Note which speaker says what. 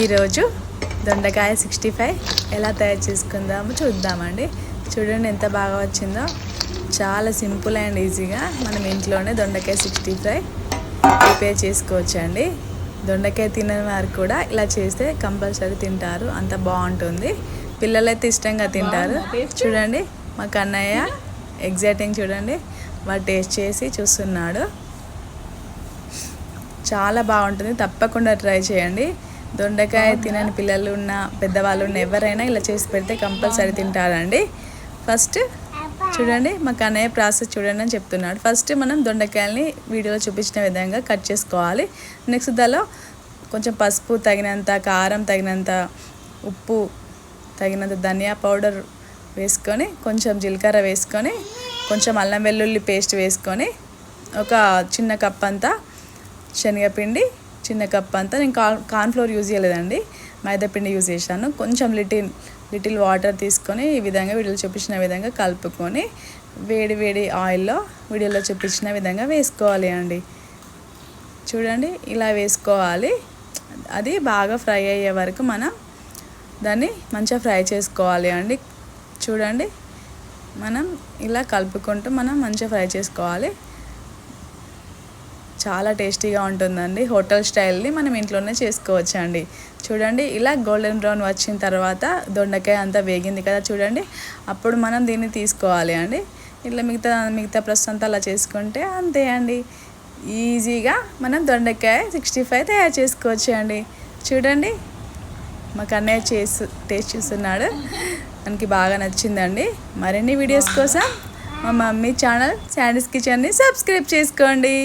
Speaker 1: ఈరోజు దొండకాయ sixty five ఎలా తయారు చేసుకుందామో చూద్దామండి. చూడండి ఎంత బాగా వచ్చిందో. చాలా సింపుల్ అండ్ ఈజీగా మనం ఇంట్లోనే దొండకాయ సిక్స్టీ ఫైవ్ ప్రిపేర్ చేసుకోవచ్చు అండి దొండకాయ తినని వారు కూడా ఇలా చేస్తే కంపల్సరీ తింటారు. అంత బాగుంటుంది. పిల్లలైతే ఇష్టంగా తింటారు. చూడండి మా కన్నయ్య ఎగ్జైటింగ్ చూడండి. వాడు టేస్ట్ చేసి చూస్తున్నాడు. చాలా బాగుంటుంది. తప్పకుండా ట్రై చేయండి. దొండకాయ తినని పిల్లలు ఉన్న పెద్దవాళ్ళు ఉన్న ఎవరైనా ఇలా చేసి పెడితే కంపల్సరీ తింటారండి. ఫస్ట్ చూడండి మాకు అనే ప్రాసెస్ చూడండి అని చెప్తున్నాడు. ఫస్ట్ మనం దొండకాయల్ని వీడియోలో చూపించిన విధంగా కట్ చేసుకోవాలి. నెక్స్ట్ దాలో కొంచెం పసుపు తగినంత కారం తగినంత ఉప్పు తగినంత ధనియా పౌడర్ వేసుకొని కొంచెం జీలకర్ర వేసుకొని కొంచెం అల్లం వెల్లుల్లి పేస్ట్ వేసుకొని ఒక చిన్న కప్ అంతా శనగపిండి చిన్న కప్ అంతా నేను కాన్ కార్న్ఫ్లోర్ యూజ్ చేయలేదండి. మైదాపిండి యూజ్ చేశాను. కొంచెం లిటిల్ లిటిల్ వాటర్ తీసుకొని ఈ విధంగా వీడియోలో చూపించిన విధంగా కలుపుకొని వేడి వేడి ఆయిల్లో వీడియోలో చూపించిన విధంగా వేసుకోవాలి అండి. చూడండి ఇలా వేసుకోవాలి. అది బాగా ఫ్రై అయ్యే వరకు మనం దాన్ని మంచిగా ఫ్రై చేసుకోవాలి అండి. చూడండి మనం ఇలా కలుపుకుంటూ మనం మంచిగా ఫ్రై చేసుకోవాలి. చాలా టేస్టీగా ఉంటుందండి హోటల్ స్టైల్ని మనం ఇంట్లోనే చేసుకోవచ్చు అండి చూడండి ఇలా గోల్డెన్ బ్రౌన్ వచ్చిన తర్వాత దొండకాయ అంతా వేగింది కదా చూడండి అప్పుడు మనం దీన్ని తీసుకోవాలి అండి. ఇట్లా మిగతా మిగతా ప్రస్తుతం అంతా అలా చేసుకుంటే అంతే అండి. ఈజీగా మనం దొండకాయ సిక్స్టీ ఫైవ్ తయారు చేసుకోవచ్చు అండి. చూడండి మా కన్నయ్య చేసు టేస్ట్ చూస్తున్నాడు. మనకి బాగా నచ్చిందండి. మరిన్ని వీడియోస్ కోసం మా మమ్మీ ఛానల్ శాండీస్ కిచెన్ని సబ్స్క్రైబ్ చేసుకోండి.